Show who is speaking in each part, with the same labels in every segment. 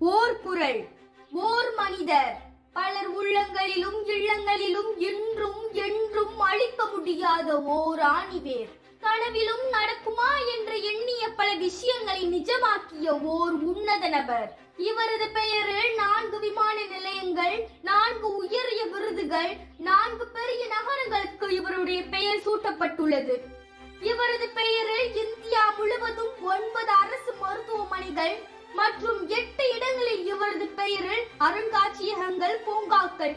Speaker 1: ஓர் குரல் ஓர் மனிதர். பலர் உள்ளங்களிலும் இல்லங்களிலும் இன்றும் என்றும் அழிக்க முடியாத ஓர் ஆணிவேர் கனவிலும் நடக்குமா என்று எண்ணிய பல விஷயங்களை நிஜமாக்கிய ஓர் உன்னத நபர். இவரது பெயரில் நான்கு விமான நிலையங்கள் நான்கு உயரிய விருதுகள் நான்கு பெரிய நகரங்களுக்கு இவருடைய பெயர் சூட்டப்பட்டுள்ளது. இவரது பெயரில் இந்தியா முழுவதும் ஒன்பது அரசு மருத்துவமனைகள் மற்றும் எட்டு இவரது பெயரில் அருங்காட்சியகங்கள் பூங்காக்கள்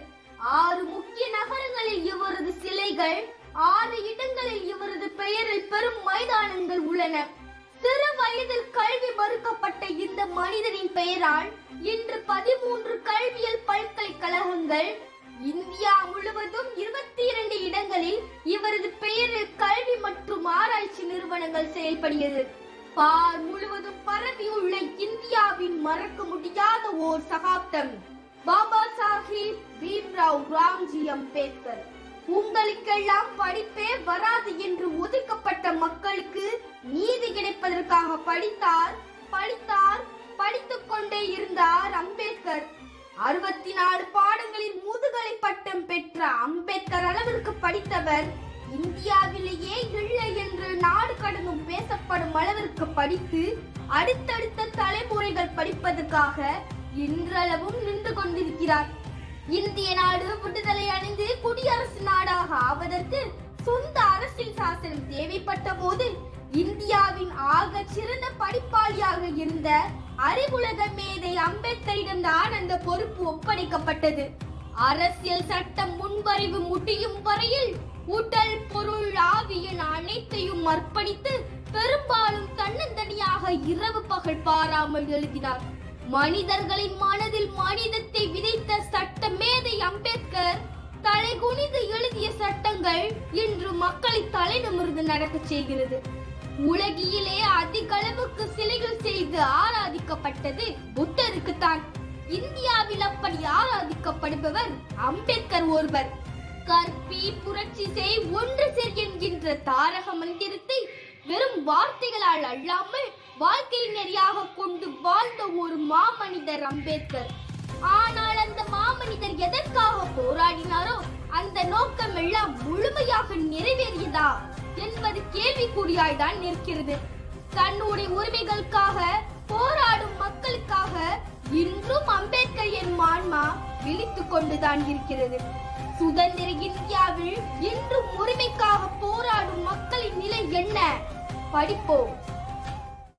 Speaker 1: ஆறு முக்கிய நகரங்களில் இவரது சிலைகள் ஆறு இடங்களில் இவரது பெயரில் பெரும் மைதானங்கள் உள்ளன. சிறு வயதில் கல்வி மறுக்கப்பட்ட இந்த மனிதனின் பெயரால் இன்று பதிமூன்று கல்வியல் பல்கலைக்கழகங்கள் இந்தியா முழுவதும் இருபத்தி இரண்டு இடங்களில் இவரது பெயரில் கல்வி மற்றும் ஆராய்ச்சி நிறுவனங்கள் செயல்படுகிறது. பார் முழுவதும் பரவியுள்ள இந்தியாவின் மறக்க முடியாத ஓர் சகாப்தம். பாபா சாஹிப் பீம்ராவ் ராம்ஜி அம்பேத்கர். உங்களுக்கெல்லாம் படிப்பே வராது என்று ஒதுக்கப்பட்ட மக்களுக்கு நீதி கிடைப்பதற்காக படித்தார் படித்தார் படித்துக் கொண்டே இருந்தார் அம்பேத்கர். அறுபத்தி நாலு பாடங்களில் முதுகலை பட்டம் பெற்ற அம்பேத்கர் அளவிற்கு படித்தவர் இந்தியா இல்லை என்று நாடு கடந்தும் பேசப்படும் அளவிற்கு படித்து அடுத்தடுத்த தலைமுறைகள் படிப்பதற்காக இன்றளவும் நின்று கொண்டிருக்கிறார். இந்திய நாடு விடுதலை அடைந்து குடியரசு நாடாக ஆவதற்கு சொந்த அரசியல் சாசனம் தேவைப்பட்ட போது இந்தியாவின் ஆக சிறந்த படிப்பாளியாக இருந்த அறிவுலக மேதை அம்பேத்கரிடம்தான் அந்த பொறுப்பு ஒப்படைக்கப்பட்டது. அரசியல் சட்டம் முன்வரைவு முடியும் வரையில் உடல் பொருள் ஆவியின் அனைத்தையும் அர்ப்பணித்து பெரும்பாலும் தன்னந்தனியாக இரவு பகல் பாராமல் எழுதினார். மனிதர்களின் மனதில் மனிதத்தை விதைத்த சட்ட மேதை அம்பேத்கர் தலை குனிந்து எழுதிய சட்டங்கள் இன்று மக்களை தலை நிமிர்ந்து நடக்கச் செய்கிறது. உலகிலே அதிக அளவுக்கு சிலைகள் செய்து ஆராதிக்கப்பட்டது புத்தருக்குத்தான். இந்தியாவில் அப்படி ஆராதிக்கப்படுபவர் அம்பேத்கர் ஒருவர். கற்பி புரட்சி செய் ஒன்று செய் என்கின்ற தாரக மந்திரத்தை வெறும் வார்த்தைகளால் அல்லாமல் வாழ்க்கை நெறியாக கொண்டு வாழ்ந்த ஒரு மாமனிதர் அம்பேத்கர். ஆனால் அந்த மாமனிதர் எதற்காக போராடினாரோ அந்த நோக்கம் எல்லாம் முழுமையாக நிறைவேறியதா என்பது கேள்விக்குறியாய்தான் நிற்கிறது. தன்னுடைய உரிமைகளுக்காக போராடும் மக்களுக்காக இன்றும் அம்பேத்கர் என் ஆன்மா விழித்துக் கொண்டுதான் இருக்கிறது. சுதந்திர இந்தியாவில் இன்றும் உரிமைக்காக போராடும் மக்களின் நிலை என்ன? படிப்போம்.